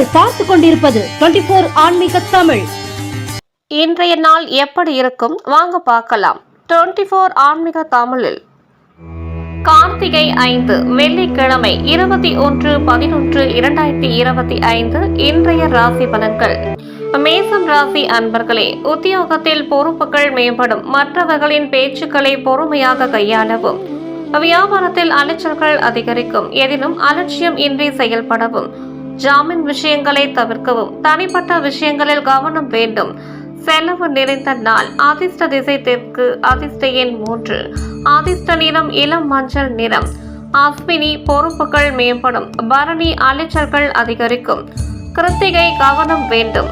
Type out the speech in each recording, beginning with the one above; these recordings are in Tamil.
நீங்கள் பார்த்து கொண்டிருப்பது டுவெண்டி போர் ஆன்மீக தமிழ். இன்றைய நாள் எப்படி இருக்கும்? வாங்க பார்க்கலாம். 24 ஃபோர் ஆன்மீக தமிழில். கார்த்திகை ஐந்து வெள்ளிக்கிழமை இருபத்தி ஒன்று பதினொன்று இரண்டாயிரத்தி இருபத்தி ஐந்து இன்றைய ராசி பலன்கள். மேசம் ராசி அன்பர்களே உத்தியோகத்தில் பொறுப்புகள் மேம்படும் மற்றவர்களின் பேச்சுக்களை பொறுமையாக கையாளவும் வியாபாரத்தில் அலைச்சல்கள் அதிகரிக்கும் எதிலும் அலட்சியம் இன்றி செயல்படவும் ஜாமீன் விஷயங்களை தவிர்க்கவும் தனிப்பட்ட விஷயங்களில் கவனம் வேண்டும். செலவு நிறைந்த நாள் அதிர்ஷ்ட திசை தெற்கு அதிர்ஷ்ட எண் மூன்று. அதிர்ஷ்ட நிறம் இளம் மஞ்சள் நிறம். அஸ்வினி பொறுப்புகள் மேம்படும் பரணி அலைச்சல்கள் அதிகரிக்கும். கிருத்திகை கவனம் வேண்டும்.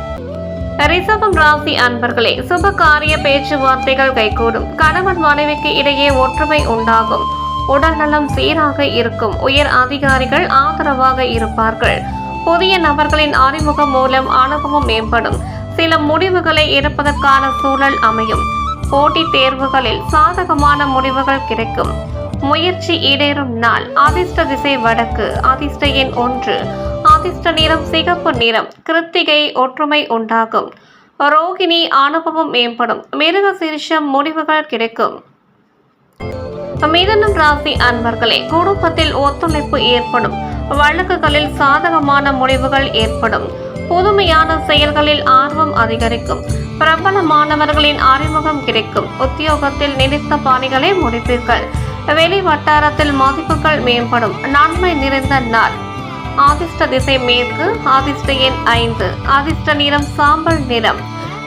ரிஷபம் ராசி அன்பர்களே சுப காரிய பேச்சுவார்த்தைகள் கைகூடும். கணவன் மனைவிக்கு இடையே ஒற்றுமை உண்டாகும். உடல்நலம் சீராக இருக்கும். உயர் அதிகாரிகள் ஆதரவாக இருப்பார்கள். புதிய நபர்களின் அறிமுகம் மூலம் அனுபவம் மேம்படும். சில முடிவுகளை எடுப்பதற்கான சூழல் அமையும். போட்டித் தேர்வுகளில் சாதகமான முடிவுகள் கிடைக்கும். முயற்சி ஈடேறும் நாள். அதிர்ஷ்ட திசை வடக்கு. அதிர்ஷ்ட எண் ஒன்று. அதிர்ஷ்ட நிறம் சிகப்பு நிறம். கிருத்திகை ஒற்றுமை உண்டாகும். ரோகிணி அனுபவம் மேம்படும். மிருக சீரிஷம் முடிவுகள் கிடைக்கும். மிதனம் ராசி அன்பர்களே குடும்பத்தில் ஒத்துழைப்பு ஏற்படும். வழக்குகளில் சாதகமான முடிவுகள் ஏற்படும். புதுமையான செயல்களில் ஆர்வம் அதிகரிக்கும். பிரபலமானவர்களின் அறிமுகம் கிடைக்கும். உத்தியோகத்தில் நினைத்த பணிகளை முடிப்பீர்கள். வெளி வட்டாரத்தில் மதிப்புகள் மேம்படும். நன்மை நிறைந்த நாள். ஆதிஷ்ட திசை மேற்கு ஆதிஷ்ட எண் ஐந்து. ஆதிஷ்ட நிறம் சாம்பல் நிறம்.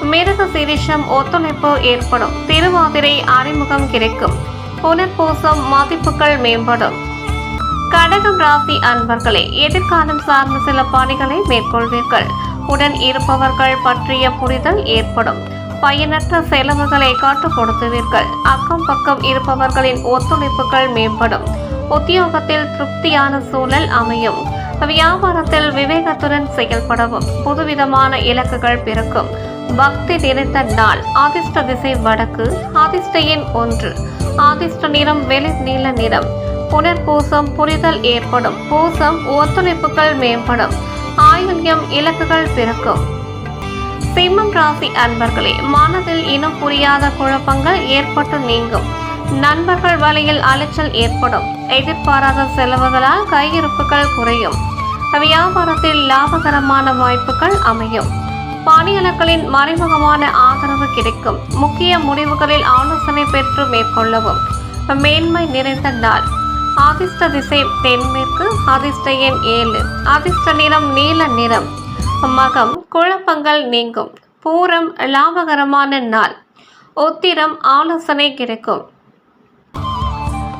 மிருக சிரிஷம் ஒத்துழைப்பு ஏற்படும். திருவாதிரை அறிமுகம் கிடைக்கும். புனர்பூசம் மதிப்புகள் மேம்படும். கடகம் ராசி அன்பர்களே எதிர்காலம் சார்ந்த சில பணிகளை மேற்கொள்வீர்கள். உடன் இருப்பவர்கள் பற்றிய புரிதல் ஏற்படும். பயனற்ற செலவுகளை கட்டுப்படுத்துவீர்கள். அக்கம் பக்கம் இருப்பவர்களின் ஒத்துழைப்புகள் மேம்படும். உத்தியோகத்தில் திருப்தியான சூழல் அமையும். வியாபாரத்தில் விவேகத்துடன் செயல்படவும். புதுவிதமான இலக்குகள் பிறக்கும். பக்தி நிறைந்த நாள். ஆதிஷ்ட திசை வடக்கு. ஆதிஷ்ட எண் ஒன்று. ஆதிஷ்ட நிறம் வெளிர் நீல நிறம். புனர்பூசம் புரிதல் ஏற்படும். பூசம் ஒத்துழைப்புகள் மேம்படும். ஆயுள்யம் இலக்குகள் பிறக்கும். சிம்மம் ராசி அன்பர்களே மனதில் இனம் புரியாத குழப்பங்கள் ஏற்பட்டு நீங்கும். நண்பர்கள் வழியில் அலைச்சல் ஏற்படும். எதிர்பாராத செலவுகளால் கையிருப்புகள் குறையும். வியாபாரத்தில் லாபகரமான வாய்ப்புகள் அமையும். பணியாளர்களின் மறைமுகமான ஆதரவு கிடைக்கும். முக்கிய முடிவுகளில் ஆலோசனை பெற்று மேற்கொள்ளவும். மேன்மை நிறைந்த நாள். அதிர்ஷ்ட திசை தென்மேற்கு அதிர்ஷ்ட எண் ஏழு. அதிர்ஷ்ட நிறம் நீல நிறம். மகம் குழப்பங்கள் நீங்கும். பூரம் லாபகரமான நாள். உத்திரம் ஆலோசனை கிடைக்கும்.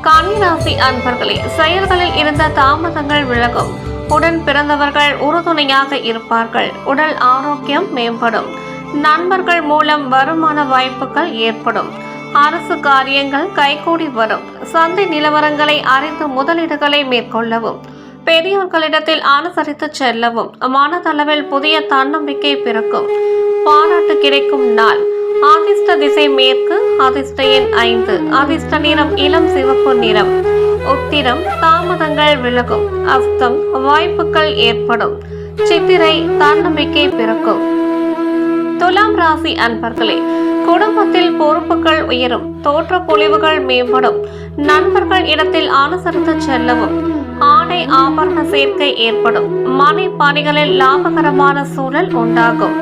கன்னிராசி அன்பர்களே செயல்களில் இருந்த தாமதங்கள் விலகும். உடன் பிறந்தவர்கள் உறுதுணையாக இருப்பார்கள். உடல் ஆரோக்கியம் மேம்படும். நண்பர்கள் மூலம் வருமான வாய்ப்புகள் ஏற்படும். அரசு காரியங்கள் கைகூடி வரும். சந்தை நிலவரங்களை அறிந்து முதலீடுகளை மேற்கொள்ளவும் பெரியோர்களிடத்தில் அனுசரித்து செல்லவும் மனதளவில் புதிய தன்னம்பிக்கை பிறக்கும். பாராட்டு கிடைக்கும் நாள். அதிர்ஷ்ட திசை மேற்கு அதிர்ஷ்ட எண் ஐந்து. அதிர்ஷ்ட நிறம் இளம் சிவப்பு நிறம். உத்திரம் தாமதங்கள் விலகும். அஸ்தம் வாய்ப்புகள் ஏற்படும். சித்திரை தன்னம்பிக்கை பிறக்கும். துலாம் ராசி அன்பர்களே குடும்பத்தில் பொறுப்புகள் உயரும் தோற்ற பொழிவுகள் மேம்படும் நண்பர்கள் இடத்தில் அனுசரித்து செல்லவும் ஆடை ஆபரண சேர்க்கை ஏற்படும் மனை பணிகளில் லாபகரமான சூழல் உண்டாகும்.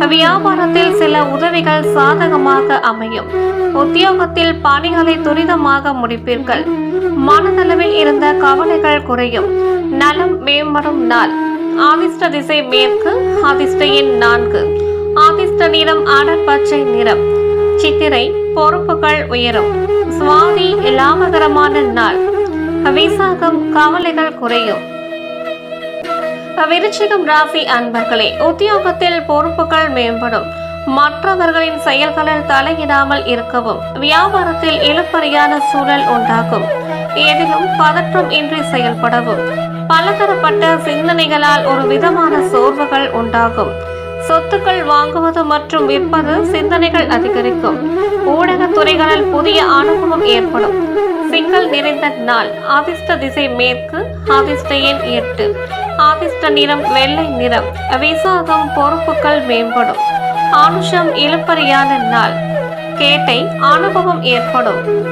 வியாபாரத்தில் சில உதவிகள் சாதகமாக அமையும். உத்தியோகத்தில் பணிகளை துரிதமாக முடிப்பீர்கள். மனதளவில் இருந்த கவலைகள் குறையும். நலம் மேம்படும் நாள். அதிர்ஷ்ட திசை மேற்கு அதிர்ஷ்ட எண் நான்கு. அதிர்ஷ்ட நிறம் ஆடர் பச்சை நிறம். சித்திரை பொறுப்புகள் உயரும். சுவாதி லாபகரமான நாள். விசாகம் கவலைகள் குறையும். விருச்சிகம் ராசி அன்பர்களே உத்தியோகத்தில் பொறுப்புகள் மேம்படும். மற்றவர்களின் செயல்களில் தலையிடாமல் இருக்கவும் வியாபாரத்தில் இழுப்பறியான சூழல் உண்டாகும். எதிலும் பதற்றம் இன்றி செயல்படவும். பலதரப்பட்ட சிந்தனைகளால் ஒரு விதமான சோர்வுகள் உண்டாகும். சொத்துக்கள் வாங்குவது மற்றும் விற்பது சிந்தனைகள் அதிகரிக்கும். ஊடகத் துறைகளால் புதிய அனுபவம் ஏற்படும். சிக்கல் நிறைந்த நாள். அதிர்ஷ்ட திசை மேற்கு அதிர்ஷ்ட எண் எட்டு. ஆதிஷ்ட நிறம் வெள்ளை நிறம். விசாகம் பொறுப்புகள் மேம்படும். ஆனுஷம் இழுப்பறியான நாள். கேட்டை அனுபவம் ஏற்படும்.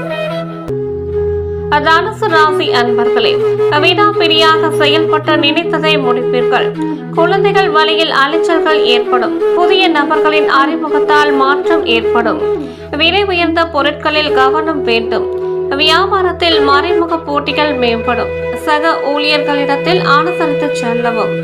தனுசு ராசி அன்பர்களே விடாப்பிடியாக செயல்பட்டு நினைத்ததை முடிப்பீர்கள். குழந்தைகள் வழியில் அலைச்சல்கள் ஏற்படும். புதிய நபர்களின் அறிமுகத்தால் மாற்றம் ஏற்படும். விலை உயர்ந்த பொருட்களில் கவனம் வேண்டும். வியாபாரத்தில் மறைமுக போட்டிகள் மேம்படும். சக ஊழியர்களிடத்தில் அனுசரித்து செல்லவும்.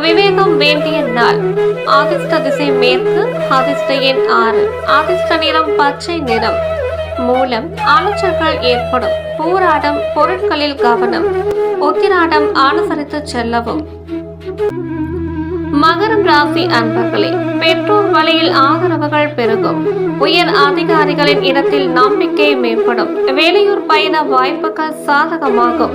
விவேகம் வேண்டிய நாள். ஆதிஷ்ட திசை மேற்கு அதிர்ஷ்ட எண் ஆறு. அதிர்ஷ்ட நிறம் பச்சை நிறம். மூலம் அலைச்சல்கள் ஏற்படும். போராடம் பொருட்களில் கவனம். உத்திராடம் அனுசரித்து செல்லவும். மகரம் ராசி அன்பர்களே பெற்றோர் வழியில் ஆதரவுகள் பெருகும். உயர் அதிகாரிகளின் இடத்தில் நம்பிக்கை மேம்படும். வெளியூர் பயண வாய்ப்புகள் சாதகமாகும்.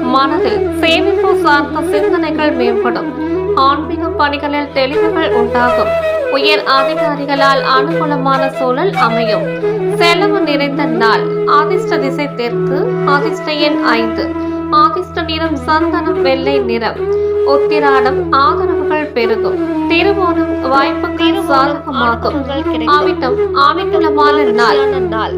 மனதில் சேமிப்பு சார்ந்த சிந்தனைகள் மேம்படும். ஆன்மீக பணிகளில் தெளிவுகள் உண்டாகும். உயர் அதிகாரிகளால் அனுகூலமான சூழல் அமையும். செலவு நிறைந்த நாள். அதிர்ஷ்ட திசை தெற்கு அதிர்ஷ்ட எண் ஐந்து. அதிர்ஷ்ட நிறம் சந்தனம் வெள்ளை நிறம். உத்திராடம் ஆதரவுகள் பெருகும். திருவோணம் வாய்ப்புகள் சாதகமாகும். அனுகூலமான நாள். நாள்.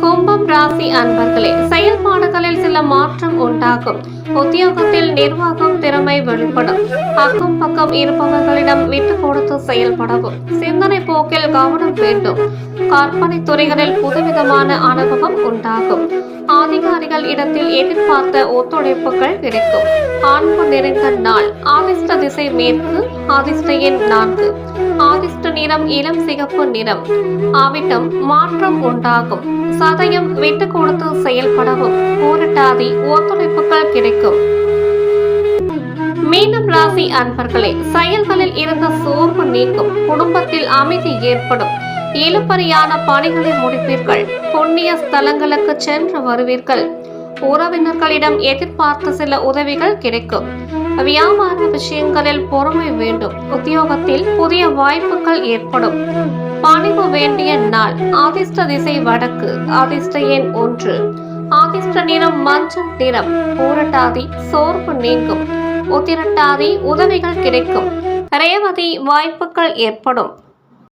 கும்பம் ராசி அன்பர்களே செயல்பாடுகளில் சில மாற்றம் உண்டாகும். உத்தியோகத்தில் நிர்வாகம் திறமை வெளிப்படும். அக்கம் பக்கம் இருப்பவர்களிடம் விட்டு கொடுத்து செயல்படவும். சிந்தனை போக்கில் கவனம் வேண்டும். கற்பனை துறைகளில் புதுவிதமான அனுபவம் உண்டாகும். அதிகாரிகள் இடத்தில் எதிர்பார்த்த ஒத்துழைப்புகள் கிடைக்கும். அன்பு நிறைந்த நாள். ஆதிஷ்ட திசை மேற்கு ஆதிஷ்ட எண் நான்கு. ஆதிஷ்ட நிறம் இளம் சிகப்பு நிறம். அவிட்டம் மாற்றம் உண்டாகும். அதையும் விட்டு கொடுத்து செயல்படவும் போராட்டாதி ஒத்துழைப்புகள் கிடைக்கும். மீண்டும் ராசி அன்பர்களே செயல்களில் இருந்த சோர்வு நீங்கும். குடும்பத்தில் அமைதி ஏற்படும். இழுபறியான பணிகளை முடிப்பீர்கள். புண்ணிய ஸ்தலங்களுக்கு சென்று வருவீர்கள். உறவினர்களிடம் எதிர்பார்த்த சில உதவிகள் கிடைக்கும். வியாபார விஷயங்களில் பொறுமை வேண்டும். உத்தியோகத்தில் புதிய வாய்ப்புகள் ஏற்படும். பணிவு வேண்டிய நாள். ஆதிஷ்ட திசை வடக்கு. ஆதிஷ்ட எண் ஒன்று. ஆதிஷ்ட நிறம் மஞ்சள் நிறம். பூரட்டாதி சோர்வு நீங்கும். உத்திரட்டாதி உதவிகள் கிடைக்கும். ரேவதி வாய்ப்புகள் ஏற்படும்.